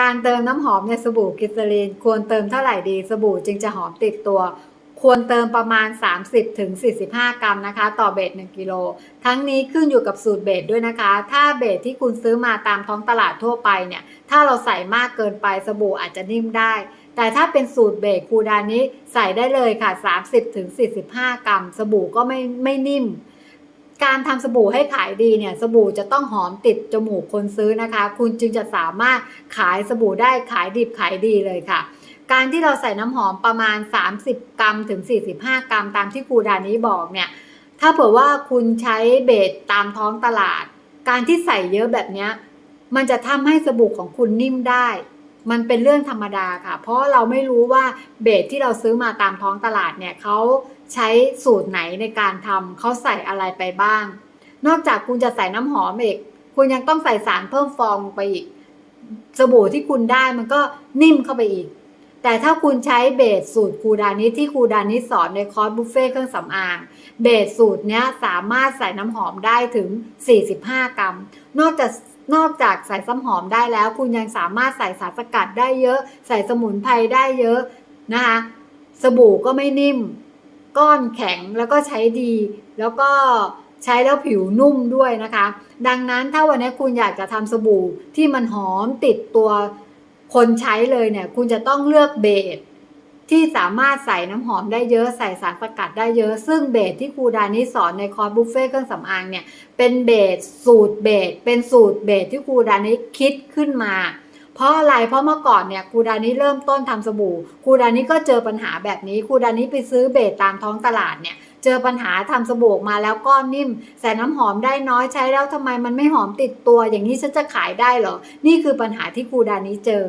การเติมน้ำหอมในสบู่กิสลีน ควรเติมเท่าไหร่ดีสบู่จึงจะหอมติดตัว ควรเติมประมาณ 30-45 กรัมนะคะ ต่อเบส1กิโล ทั้งนี้ขึ้นอยู่กับสูตรเบสด้วยนะคะ ถ้าเบสที่คุณซื้อมาตามท้องตลาดทั่วไปเนี่ย ถ้าเราใส่มากเกินไปสบู่อาจจะนิ่มได้ แต่ถ้าเป็นสูตรเบสคูดานี้ใส่ได้เลยค่ะ 30-45 กรัม สบู่ก็ไม่ไม่นิ่ม การทำสบู่ให้ขายดีเนี่ยสบู่จะต้องหอมติดจมูกคนซื้อนะคะ คุณจึงจะสามารถขายสบู่ได้ขายดิบขายดีเลยค่ะ การที่เราใส่น้ำหอมประมาณ 30 กรัมถึง 45 กรัมตามที่ครูดานี้บอกเนี่ยถ้าเผื่อว่าคุณใช้เบสตามท้องตลาด การที่ใส่เยอะแบบนี้มันจะทำให้สบู่ของคุณนิ่มได้ มันเป็นเรื่องธรรมดาค่ะ เพราะเราไม่รู้ว่าเบสที่เราซื้อมาตามท้องตลาดเนี่ยเขา ใช้สูตรไหนในการทำเขาใส่อะไรไปบ้าง นอกจากคุณจะใส่น้ำหอมอีกคุณยังต้องใส่สารเพิ่มฟองไปอีก สบู่ที่คุณได้มันก็นิ่มเข้าไปอีก แต่ถ้าคุณใช้เบสสูตรครูดานิที่ครูดานิสอนในคอร์สบุฟเฟ่เครื่องสำอาง เบสสูตรเนี้ยสามารถใส่น้ำหอมได้ถึง 45 กรัม นอกจากนอกจากใส่ซ้ำหอมได้แล้ว คุณยังสามารถใส่สารสกัดได้เยอะ ใส่สมุนไพรได้เยอะนะคะ สบู่ก็ไม่นิ่ม ก้อนแข็งแล้วก็ใช้ดี แล้วก็ใช้แล้วผิวนุ่มด้วยนะคะ ดังนั้นถ้าวันนี้คุณอยากจะทำสบู่ที่มันหอมติดตัวคนใช้เลยเนี่ย คุณจะต้องเลือกเบสที่สามารถใส่น้ำหอมได้เยอะใส่สารสกัดได้เยอะ ซึ่งเบสที่ครูดานิสอนในคอร์สบุฟเฟ่เครื่องสำอางเนี่ย เป็นเบสสูตรเบสเป็นสูตรเบสที่ครูดานิคิดขึ้นมา เพราะอะไร เพราะเมื่อก่อนเนี่ยครูดานิเริ่มต้นทำสบู่ครูดานิก็เจอปัญหาแบบนี้ครูดานิไปซื้อเบสตามท้องตลาดเนี่ยเจอปัญหาทำสบู่มาแล้วก้อนนิ่มใส่น้ำหอมได้น้อยใช้แล้วทำไมมันไม่หอมติดตัว อย่างนี้ฉันจะขายได้เหรอ นี่คือปัญหาที่ครูดานิเจอ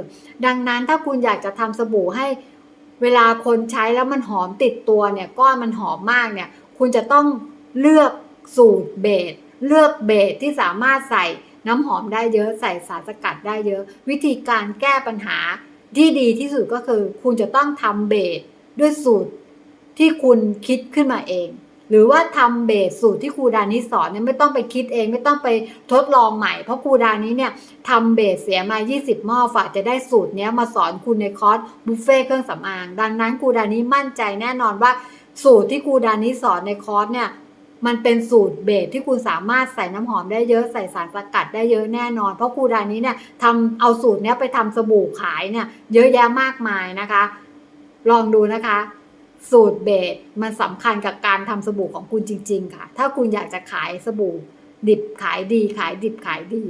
ดังนั้นถ้าคุณอยากจะทำสบู่ให้เวลาคนใช้แล้วมันหอมติดตัวเนี่ยก้อนมันหอมมากเนี่ยคุณจะต้องเลือกสูตรเบสเลือกเบสที่สามารถใส่ น้ำหอมได้เยอะใส่สารสกัดได้เยอะ วิธีการแก้ปัญหาที่ดีที่สุดก็คือ คุณจะต้องทำเบสด้วยสูตรที่คุณคิดขึ้นมาเอง หรือว่าทำเบสสูตรที่ครูดานิสอนเนี่ยไม่ต้องไปคิดเอง ไม่ต้องไปทดลองใหม่ เพราะครูดานี้เนี่ยทำเบสเสียมา 20 หม้อฝ่าจะได้สูตรเนี้ยมาสอนคุณในคอร์สบุฟเฟ่เครื่องสำอาง ดังนั้นครูดานี้มั่นใจแน่นอนว่าสูตรที่ครูดานี้สอนในคอร์สเนี่ย มันเป็นสูตรเบสที่คุณสามารถใส่น้ำหอมได้เยอะใส่สารสกัดได้เยอะแน่นอน เพราะครูดานี้เนี่ยทำเอาสูตรเนี้ยไปทำสบู่ขายเนี่ยเยอะแยะมากมายนะคะ ลองดูนะคะ สูตรเบสมันสำคัญกับการทำสบู่ของคุณจริง ๆ ค่ะ ถ้าคุณอยากจะขายสบู่ดิบขายดีขายดิบขายดี